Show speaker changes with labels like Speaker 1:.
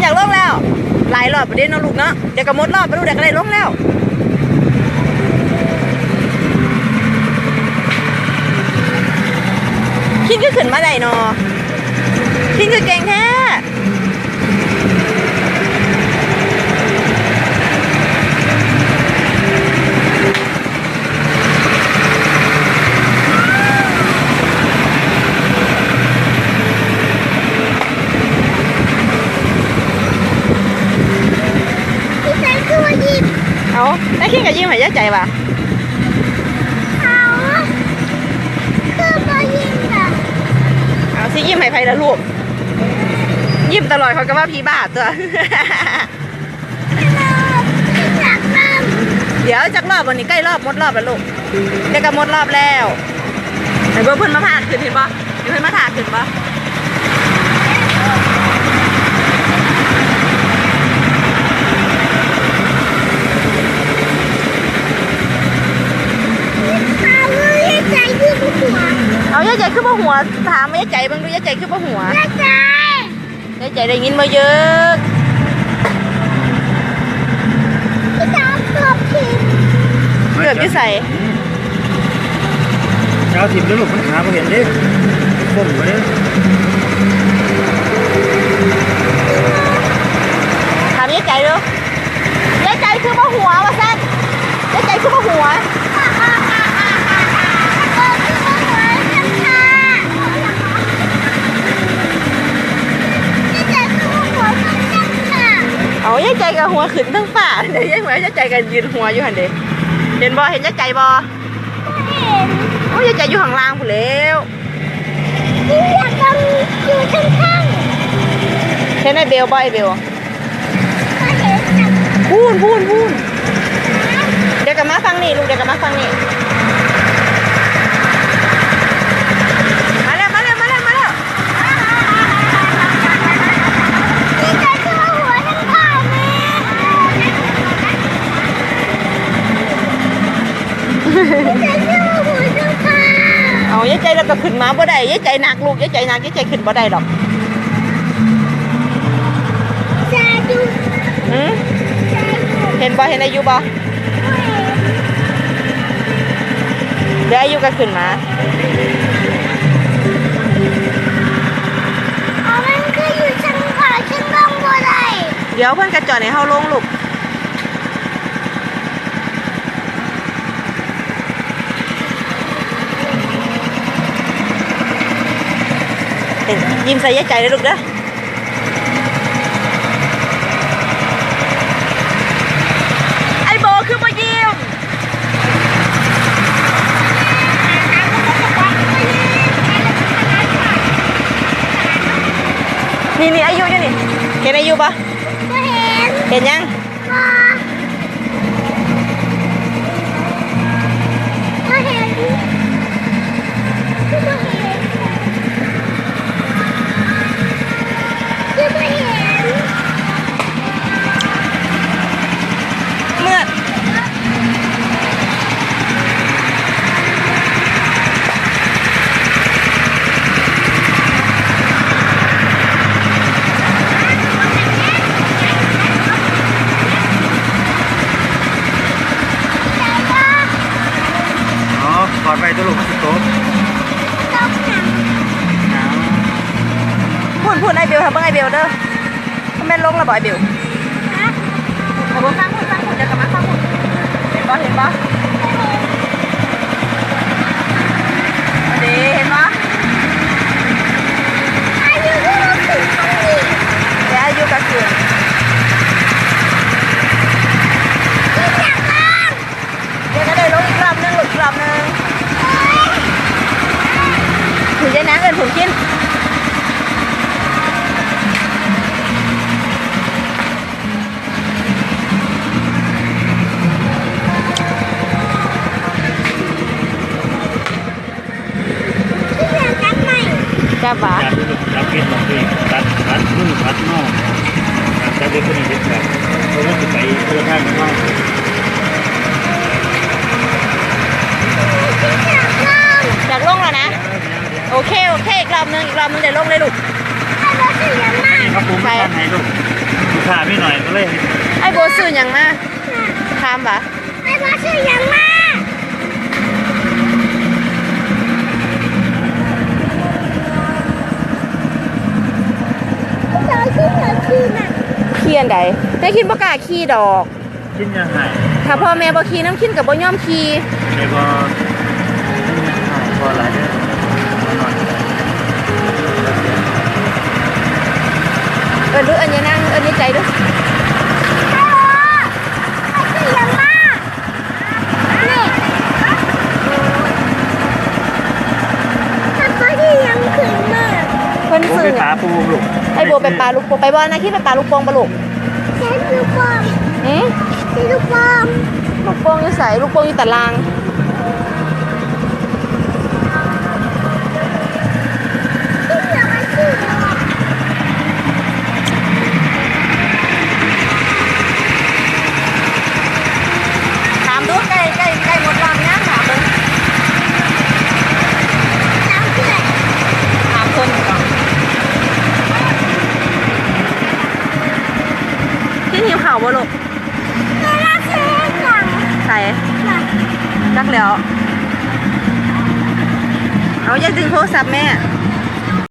Speaker 1: อยากบ้าง
Speaker 2: พี่อยากลงแล้ว หลายรอบประเด็นเนาะลูกเนาะเดี๋ยวก็หมดรอบไปลูกเดี๋ยวก็ได้ลงแล้วคิดก็ขึ้นมาได้เนาะคิดคือเก่งแท้
Speaker 1: พี่ชายคือว่ายิบ
Speaker 2: เอาได้คิดกับยิ้มหายใจป่ะ
Speaker 1: เขาคือว่ยิบแบบ
Speaker 2: เอาสิยิ้มให้ไผละลูกยิ้มตลอดเขาก็ว่าพีบ้าตัวเดี๋ยวจากรอบวันนี้ใกล้รอบหมดรอบแล้วลูกเดี๋ยวก็หมดรอบแล้วไอ้เบอร์เพิ่อนมาผ่านขึ้นเห็นปะเดี๋ยวเพิ่นมาถ่ายขึ้นปะ
Speaker 1: เขาเลยใจคือหัว
Speaker 2: เอา ยายใจขึ้นมาหัวถามมายายใจบ้างดูยายใจขึ้นมาหัว
Speaker 1: ใจใจ
Speaker 2: ยายใจได้ยินมาเยอะ
Speaker 1: พี่สาวเกือบผิด
Speaker 2: เกือบจะใส่
Speaker 3: เช้าทิมแล้วลูกมันขาบ่เห็นด้ก้มไปเด้
Speaker 2: ถามยายใจดูยายใจขึ้นมาหัวว่าสั้นยายใจขึ้นมาหัว
Speaker 1: เออคือว่าหัวจังค่ะพี่ชายคือว่าหัวจังค่ะ
Speaker 2: เอา ยายใจกับหัวขึ้นทั้งฝ่าเดี๋ยวยายหัวยายใจกันยืนหัวอยู่หันเดเห็นบ่เห็นยายใจบ่
Speaker 1: เห็น
Speaker 2: โอ้ยยายใจอยู่ข้างล่างผู้นแล้ว
Speaker 1: พี่อยากทำอยู่ข้าง
Speaker 2: เห็นไอ้เบลบ่ไอ้เบล
Speaker 1: ๆมาเห็นจัง
Speaker 2: พูนพูนพูนเดี๋ยวกลับมาฟังนี่ลูกเดี๋ยวกลับมาฟังนี่มาแล้วมาแล้วมาแล้วมาแล้ว
Speaker 1: พี่ชายคือว่าหัวจังค่ะแม่ พี่ชายคือว่าหัวจังค่ะ
Speaker 2: เอายายใจแล้ว ก็ขึ้นมาบ่ได้ยายใจหนักลูกยายใจหนักยายใจขึ้นบ่ได้ดอก
Speaker 1: จะดู
Speaker 2: หืม
Speaker 1: จะดู
Speaker 2: เห็นบ่เห็นอายุบ่เดี๋ยวอายุก็ขึ้นมา
Speaker 1: เอามันคืออยู่ชั้นขวาชั้นล่างบ่ได้
Speaker 2: เดี๋ยวเพื่อนกระจอดให้เฮาลงลูกเห็น ยิ้มใส่ยายใจเลยลูกเด้อไอโบคือมายิ้มนี่นี่อายุอยู่นี่เห็นอายุปะ
Speaker 1: เห็น
Speaker 2: เห็นยั
Speaker 1: ง
Speaker 2: พูดพูดไอเบลทำเบ้างไอเบลเด้อทำไมลงระบอยเบล
Speaker 1: ฮะ
Speaker 2: เอาเบ้างฟังพูดฟังพูดเดี๋ยวกลับมาฟังพูดเห็นปะเห็นปะอันนี้เห็นปะ
Speaker 1: อายุก็รู้สึกตรงนี้
Speaker 2: เดี๋ยวอายุก็ขึ้น
Speaker 1: ที่อยากบ้าง
Speaker 2: เดี๋ยวก็ได้ลงอีกรอบนึงหลุดอีกรอบนึงถึงจะน้ำเอินถุงกิน
Speaker 1: ที่อยากจับใหม่
Speaker 2: จ้าป๋า
Speaker 3: จับลูกจับกินบอกพี่ตัดตัดมือตัดนอกจับเด็กคนนี้เด็กแบบเพราะว่าจะไปเพื่อทางข้างนอก
Speaker 1: ที่อยากบ้าง
Speaker 2: อยากลงแล้วนะ โอเค โอเค อีกรอบนึงอีกรอบนึงเดี๋ยวลงเลยลูก
Speaker 1: ให้รถชื่อยังมา
Speaker 3: นี่ครับผมไม่ทานให้ลูกลูกค้าไม่หน่อยก็เลย
Speaker 2: ไอ้โบซื้อหยังมาถามปะ
Speaker 1: ไอ้พ่อชื่อยังมาพี่สาวชื่อยังคือน่ะ
Speaker 2: ขี้ อันใดได้คินบ่กล้าขี้ดอก
Speaker 3: กินยังไง
Speaker 2: ถ้าพ่อแม่บ่ขี้น้ำคินกับบ่ยอมขี้
Speaker 3: ในบ่พอหลายเด้อหน่อย
Speaker 2: เออดูอันนี้นั่งเอันนี้ใจดู
Speaker 1: ฮัลโหลไอ้ชื่อยังมานี่ถ้าเขาที่ยังขึ้นมา
Speaker 2: เพิ่น
Speaker 3: ผม
Speaker 2: ซื้อ
Speaker 3: ไป
Speaker 2: หยั
Speaker 3: ปลางปูลูก
Speaker 2: ไอ้โบไปปลาลูกโป่งไปบ่นะคิดไปปลาลูกโป่งบ่ลูก
Speaker 1: แค่ลูกบอล
Speaker 2: หืม
Speaker 1: ที่ลูกบอล
Speaker 2: ลูกโป่งอยู่ไสลูกโป่งอยู่ตาราง
Speaker 1: ที่เหลือมันชื่ออะไร
Speaker 2: ถามดูใกล้ใกล้ใกล้หมดรอบยังถามเบิ่ง
Speaker 1: น้ำเกลือ
Speaker 2: ถามคนก่อนคิดหิ วข้าวบ่ลูก
Speaker 1: เวลาเชื่อจัง
Speaker 2: ใส่
Speaker 1: ค่ะ
Speaker 2: จักแล้ว เอาอย่าดึงโทรศัพท์แม่
Speaker 1: เ